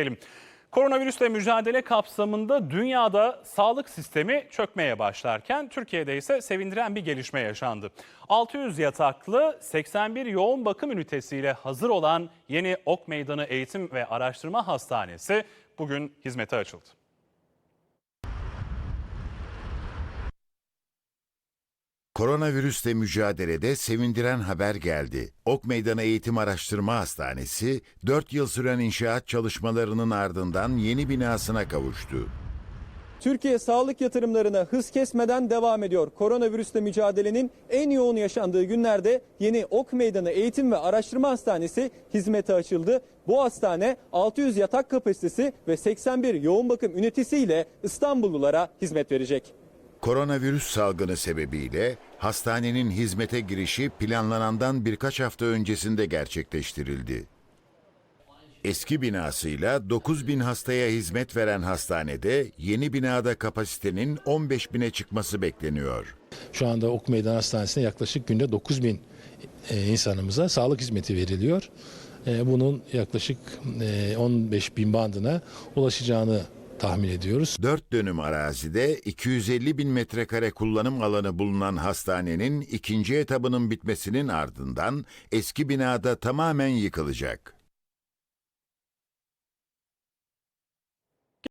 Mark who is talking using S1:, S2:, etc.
S1: Diyelim. Koronavirüsle mücadele kapsamında dünyada sağlık sistemi çökmeye başlarken Türkiye'de ise sevindiren bir gelişme yaşandı. 600 yataklı 81 yoğun bakım ünitesiyle hazır olan yeni Ok Meydanı Eğitim ve Araştırma Hastanesi bugün hizmete açıldı.
S2: Koronavirüsle mücadelede sevindiren haber geldi. Ok Meydanı Eğitim Araştırma Hastanesi, 4 yıl süren inşaat çalışmalarının ardından yeni binasına kavuştu.
S3: Türkiye sağlık yatırımlarına hız kesmeden devam ediyor. Koronavirüsle mücadelenin en yoğun yaşandığı günlerde yeni Ok Meydanı Eğitim ve Araştırma Hastanesi hizmete açıldı. Bu hastane 600 yatak kapasitesi ve 81 yoğun bakım ünitesiyle İstanbullulara hizmet verecek.
S2: Koronavirüs salgını sebebiyle hastanenin hizmete girişi planlanandan birkaç hafta öncesinde gerçekleştirildi. Eski binasıyla 9 bin hastaya hizmet veren hastanede yeni binada kapasitenin 15 bine çıkması bekleniyor.
S4: Şu anda Ok Meydan Hastanesi'ne yaklaşık günde 9 bin e, insanımıza sağlık hizmeti veriliyor. E, Bunun yaklaşık e, 15 bin bandına ulaşacağını tahmin ediyoruz.
S2: 4 dönüm arazide 250 bin metrekare kullanım alanı bulunan hastanenin ikinci etabının bitmesinin ardından eski binada tamamen yıkılacak.